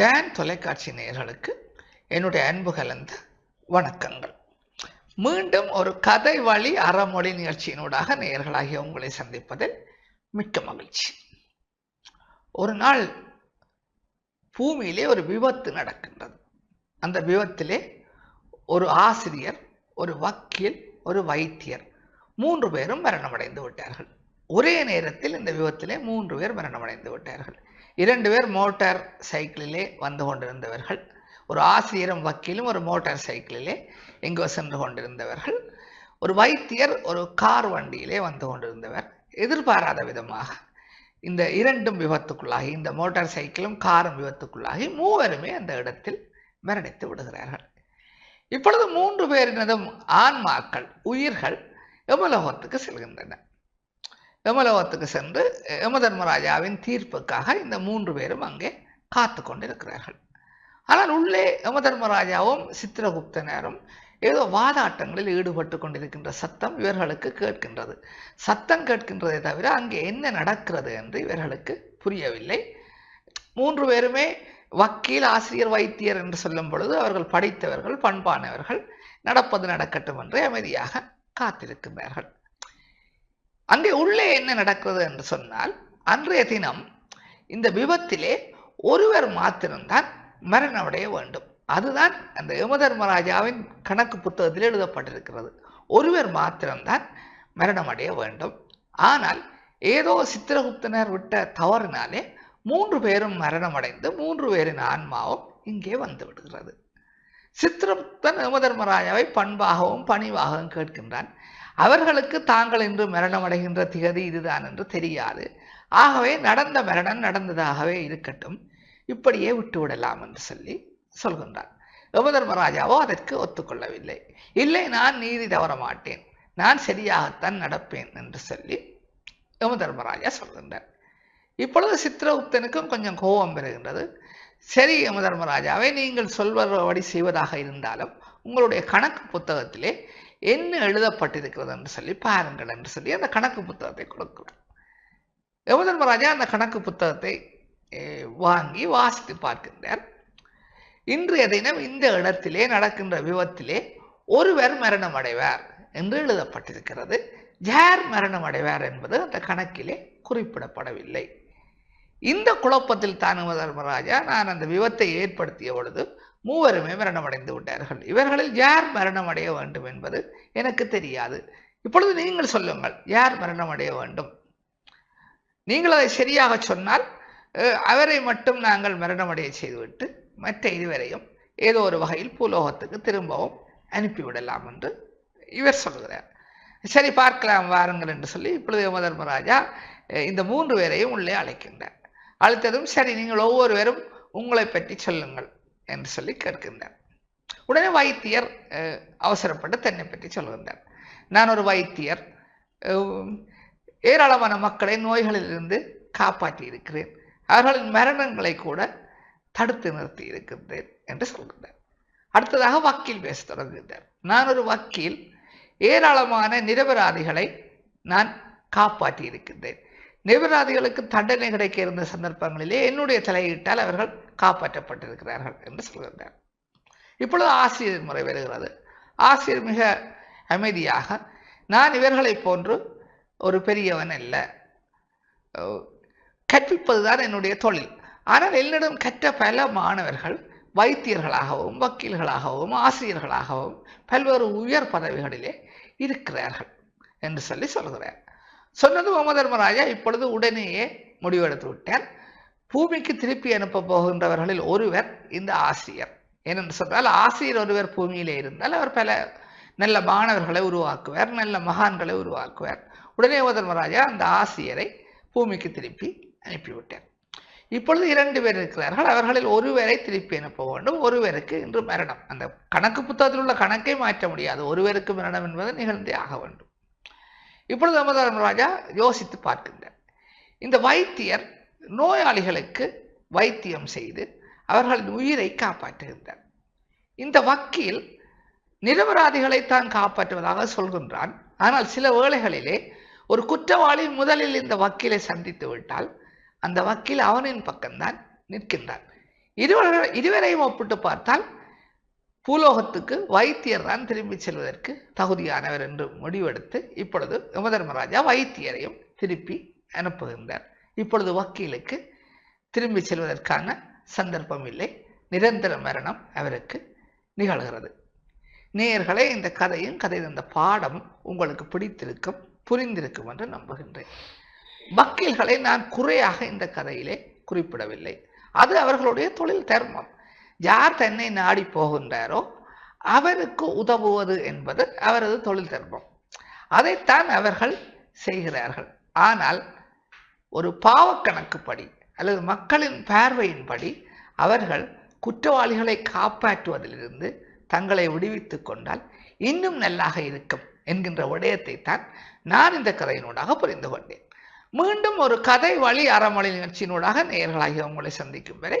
Tan தொலைக்காட்சி நேயர்களுக்கு என்னுடைய அன்பு கலந்த வணக்கங்கள். மீண்டும் ஒரு கதை வழி அறமொழி நிகழ்ச்சியினூடாக நேயர்களாகிய உங்களை சந்திப்பதில் மிக்க மகிழ்ச்சி. ஒரு நாள் பூமியிலே ஒரு விபத்து நடக்கின்றது. அந்த விபத்திலே ஒரு ஆசிரியர் ஒரு வக்கீல் ஒரு வைத்தியர் மூன்று பேரும் மரணமடைந்து விட்டார்கள். ஒரே நேரத்தில் இந்த விபத்திலே மூன்று பேர் மரணமடைந்து விட்டார்கள். இரண்டு பேர் மோட்டார் சைக்கிளிலே வந்து கொண்டிருந்தவர்கள். ஒரு ஆசிரியரும் வக்கீலும் ஒரு மோட்டார் சைக்கிளிலே எங்கோ சென்று கொண்டிருந்தவர்கள். ஒரு வைத்தியர் ஒரு கார் வண்டியிலே வந்து கொண்டிருந்தவர். எதிர்பாராத விதமாக இந்த இரண்டும் விபத்துக்குள்ளாகி இந்த மோட்டார் சைக்கிளும் காரும் விபத்துக்குள்ளாகி மூவருமே அந்த இடத்தில் மரணித்து விடுகிறார்கள். இப்பொழுது மூன்று பேரினதும் ஆன்மாக்கள் உயிர்கள் எமலோகத்துக்கு செல்கின்றன? யமலோகத்துக்கு சென்று யமதர்மராஜாவின் தீர்ப்புக்காக இந்த மூன்று பேரும் அங்கே காத்து கொண்டிருக்கிறார்கள். ஆனால் உள்ளே யமதர்மராஜாவும் சித்திரகுப்தனரும் ஏதோ வாதாட்டங்களில் ஈடுபட்டு கொண்டிருக்கின்ற சத்தம் இவர்களுக்கு கேட்கின்றது. சத்தம் கேட்கின்றதை தவிர அங்கே என்ன நடக்கிறது என்று இவர்களுக்கு புரியவில்லை. மூன்று பேருமே வக்கீல் ஆசிரியர் வைத்தியர் என்று சொல்லும் பொழுது அவர்கள் படித்தவர்கள் பண்பானவர்கள் நடப்பது நடக்கட்டும் என்று அமைதியாக காத்திருக்கின்றார்கள். அங்கே உள்ளே என்ன நடக்கிறது என்று சொன்னால் அன்றைய தினம் இந்த விபத்திலே ஒருவர் மாத்திரம்தான் மரணமடைய வேண்டும். அதுதான் அந்த யமதர்மராஜாவின் கணக்கு புத்தகத்தில் எழுதப்பட்டிருக்கிறது. ஒருவர் மாத்திரம்தான் மரணமடைய வேண்டும். ஆனால் ஏதோ சித்திரகுப்தனர் விட்ட தவறினாலே மூன்று பேரும் மரணமடைந்து மூன்று பேரின் ஆன்மாவும் இங்கே வந்து விடுகிறது. சித்திரகுப்தன் யமதர்மராஜாவை பண்பாகவும் பணிவாகவும் கேட்கின்றான். அவர்களுக்கு தாங்கள் இன்று மரணமடைகின்ற திகதி இதுதான் என்று தெரியாது. ஆகவே நடந்த மரணம் நடந்ததாகவே இருக்கட்டும். இப்படியே விட்டுவிடலாம் என்று சொல்லி சொல்கின்றார் யமதர்மராஜாவோ அதற்கு ஒத்துக்கொள்ளவில்லை. இல்லை நான் நீதி தவற மாட்டேன். நான் சரியாகத்தான் நடப்பேன் என்று சொல்லி யமதர்மராஜா சொல்கின்றார். இப்பொழுது சித்திரகுப்தனுக்கும் கொஞ்சம் கோபம் பெறுகின்றது சரி யமதர்மராஜாவை நீங்கள் சொல்வபடி செய்வதாக இருந்தாலும் உங்களுடைய கணக்கு புத்தகத்திலே என்ன எழுதப்பட்டிருக்கிறது என்று சொல்லி பாருங்கள் என்று சொல்லி அந்த கணக்கு புத்தகத்தை கொடுக்கிறார். யமதர்மராஜா அந்த கணக்கு புத்தகத்தை வாங்கி வாசித்து பார்க்கின்றார். இன்றைய தினம் இந்த இடத்திலே நடக்கின்ற விபத்திலே ஒருவர் மரணம் அடைவார் என்று எழுதப்பட்டிருக்கிறது. யார் மரணம் அடைவார் என்பது அந்த கணக்கிலே குறிப்பிடப்படவில்லை. இந்த குழப்பத்தில் தான் தர்மராஜா நான் அந்த விபத்தை ஏற்படுத்திய பொழுது மூவருமே மரணமடைந்து விட்டார்கள். இவர்களில் யார் மரணம் அடைய வேண்டும் என்பது எனக்கு தெரியாது. இப்பொழுது நீங்கள் சொல்லுங்கள் யார் மரணம் அடைய வேண்டும்? நீங்கள் அதை சரியாக சொன்னால் அவரை மட்டும் நாங்கள் மரணமடைய செய்துவிட்டு மற்ற இருவரையும் ஏதோ ஒரு வகையில் பூலோகத்துக்கு திரும்பவும் அனுப்பிவிடலாம் என்று இவர் சொல்கிறார். சரி பார்க்கலாம் வாருங்கள் என்று சொல்லி இப்பொழுது யமதர்மராஜா இந்த மூன்று பேரையும் உள்ளே அழைக்கின்றார். அழைத்ததும் சரி நீங்கள் ஒவ்வொருவரும் உங்களை பற்றி சொல்லுங்கள். என்று சொல்லி கேட்கின்றார். உடனே வைத்தியர் அவசரப்பட்டு தன்னை பற்றி சொல்கின்றார். நான் ஒரு வைத்தியர் ஏராளமான மக்களை நோய்களிலிருந்து காப்பாற்றி இருக்கிறேன். அவர்களின் மரணங்களை கூட தடுத்து நிறுத்தி இருக்கின்றேன் என்று சொல்கின்றார். அடுத்ததாக வக்கீல் பேச தொடங்குகின்றார். நான் ஒரு வக்கீல் ஏராளமான நிரபராதிகளை நான் காப்பாற்றி இருக்கின்றேன். நிபராதிகளுக்கு தண்டனை கிடைக்க இருந்த சந்தர்ப்பங்களிலே என்னுடைய தலையிட்டால் அவர்கள் காப்பாற்றப்பட்டிருக்கிறார்கள் என்று சொல்கின்றார். இப்பொழுது ஆசிரியர் முறை வருகிறது. ஆசிரியர் மிக அமைதியாக நான் இவர்களை போன்று ஒரு பெரியவன் அல்ல. கற்பிப்பது தான் என்னுடைய தொழில். ஆனால் என்னிடம் கற்ற பல மாணவர்கள் வைத்தியர்களாகவும் வக்கீல்களாகவும் ஆசிரியர்களாகவும் பல்வேறு உயர் பதவிகளிலே இருக்கிறார்கள் என்று சொல்லி சொல்கிறார். சொன்னது உமதர்மராஜா இப்பொழுது உடனேயே முடிவெடுத்து விட்டார். பூமிக்கு திருப்பி அனுப்ப போகின்றவர்களில் ஒருவர் இந்த ஆசிரியர். ஏனென்று சொன்னால் ஆசிரியர் ஒருவர் பூமியிலே இருந்தால் அவர் பல நல்ல மாணவர்களை உருவாக்குவார் நல்ல மகான்களை உருவாக்குவார். உடனே உமதர்மராஜா அந்த ஆசிரியரை பூமிக்கு திருப்பி அனுப்பிவிட்டார். இப்பொழுது இரண்டு பேர் இருக்கிறார்கள். அவர்களில் ஒருவரை திருப்பி அனுப்ப வேண்டும். ஒருவருக்கு இன்று மரணம். அந்த கணக்கு புத்தகத்தில் உள்ள கணக்கை மாற்ற முடியாது. ஒருவருக்கு மரணம் என்பது நிகழ்ந்தே ஆக வேண்டும். இப்பொழுது யமதர்மராஜா யோசித்து பார்க்கின்றார். இந்த வைத்தியர் நோயாளிகளுக்கு வைத்தியம் செய்து அவர்களின் உயிரை காப்பாற்றுகின்றார். இந்த வக்கீல் நிரபராதிகளை தான் காப்பாற்றுவதாக சொல்கின்றான். ஆனால் சில வேளைகளிலே ஒரு குற்றவாளி முதலில் இந்த வக்கீலை சந்தித்து விட்டால் அந்த வக்கீல் அவனின் பக்கம்தான் நிற்கின்றான் இருவர் இருவரையும் ஒப்பிட்டு பார்த்தால் பூலோகத்துக்கு வைத்தியர் தான் திரும்பி செல்வதற்கு தகுதியானவர் என்று முடிவெடுத்து இப்பொழுது யமதர்மராஜா வைத்தியரையும் திருப்பி அனுப்புகின்றார். இப்பொழுது வக்கீலுக்கு திரும்பி செல்வதற்கான சந்தர்ப்பம் இல்லை. நிரந்தர மரணம் அவருக்கு நிகழ்கிறது. நேயர்களே இந்த கதையும் கதை இந்த பாடம் உங்களுக்கு பிடித்திருக்கும் புரிந்திருக்கும் என்று நம்புகின்றேன். வக்கீல்களை நான் குறையாக இந்த கதையிலே குறிப்பிடவில்லை. அது அவர்களுடைய தொழில் தர்மம். யார் தன்னை நாடி போகின்றாரோ அவருக்கு உதவுவது என்பது அவரது தொழில் தர்மம். அதைத்தான் அவர்கள் செய்கிறார்கள். ஆனால் ஒரு பாவக்கணக்குப்படி அல்லது மக்களின் பார்வையின்படி அவர்கள் குற்றவாளிகளை காப்பாற்றுவதிலிருந்து தங்களை விடுவித்துக் கொண்டால் இன்னும் நல்லாக இருக்கும் என்கின்ற விடயத்தை தான் நான் இந்த கதையினூடாக புரிந்து கொண்டேன். மீண்டும் ஒரு கதை வழி அறமொழி நிகழ்ச்சியினூடாக நேயர்களாகி உங்களை சந்திக்கும் வரை